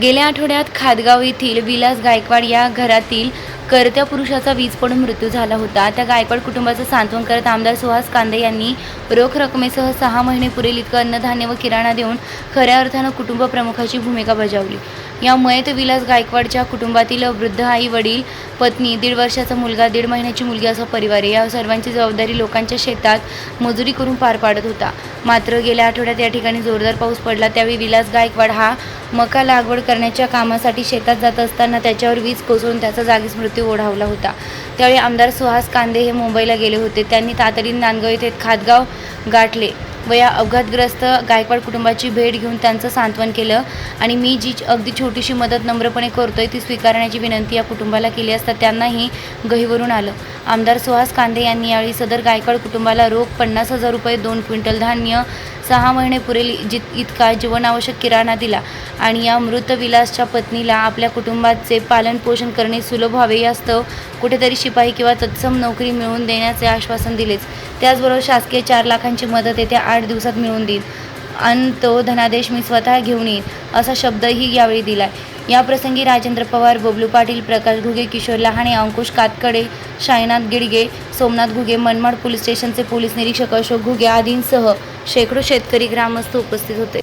गेल्या आठवड्यात खादगाव येथील विलास गायकवाड या घरातील करत्या पुरुषाचा वीज पडून मृत्यू झाला होता. त्या गायकवाड कुटुंबाचं सांत्वन करत आमदार सुहास कांदे यांनी रोख रकमेसह सहा महिने पुरेल इतकं अन्नधान्य व किराणा देऊन खऱ्या अर्थानं कुटुंब प्रमुखाची भूमिका बजावली. यामुळे ते विलास गायकवाडच्या कुटुंबातील वृद्ध आई वडील पत्नी दीड वर्षाचा मुलगा दीड महिन्याची मुलगी असा परिवार आहे. या सर्वांची जबाबदारी लोकांच्या शेतात मजुरी करून पार पाडत होता. मात्र गेल्या आठवड्यात या ठिकाणी जोरदार पाऊस पडला. त्यावेळी विलास गायकवाड हा मका लागवड करण्याच्या कामासाठी शेतात जात असताना त्याच्यावर वीज कोसळून त्याचा जागीच मृत्यू ओढावला होता. त्यावेळी आमदार सुहास कांदे हे मुंबईला गेले होते. त्यांनी तातडीने नांदगाव येथे खातगाव गाठले. व या अपघातग्रस्त गायकवाड कुटुंबाची भेट घेऊन त्यांचं सांत्वन केलं. आणि मी जी अगदी छोटीशी मदत नम्रपणे करतोय ती स्वीकारण्याची विनंती या कुटुंबाला केली असता त्यांनाही गहिवरून आलं. आमदार सुहास कांदे यांनी यावेळी सदर गायकवाड कुटुंबाला रोख पन्नास हजार रुपये दोन क्विंटल धान्य सहा महिने पुरेल जित इतका जीवनावश्यक किराणा दिला. आणि या मृत विलासच्या पत्नीला आपल्या कुटुंबाचे पालनपोषण करणे सुलभ व्हावे यास्तव कुठेतरी शिपाई किंवा तत्सम नोकरी मिळवून देण्याचे आश्वासन दिलेच. त्याचबरोबर शासकीय चार लाखांची मदत येत्या आठ दिवसात मिळवून देईल. आणि तो धनादेश मी स्वतः घेऊन येईन असा शब्दही यावेळी दिलाय. याप्रसंगी राजेंद्र पवार बबलू पाटील प्रकाश घुगे किशोर लहाणे अंकुश कातकडे साईनाथ गिडगे सोमनाथ घुगे मनमाड पोलीस स्टेशनचे पोलीस निरीक्षक अशोक घुगे आदींसह शेकडो शेतकरी ग्रामस्थ उपस्थित होते.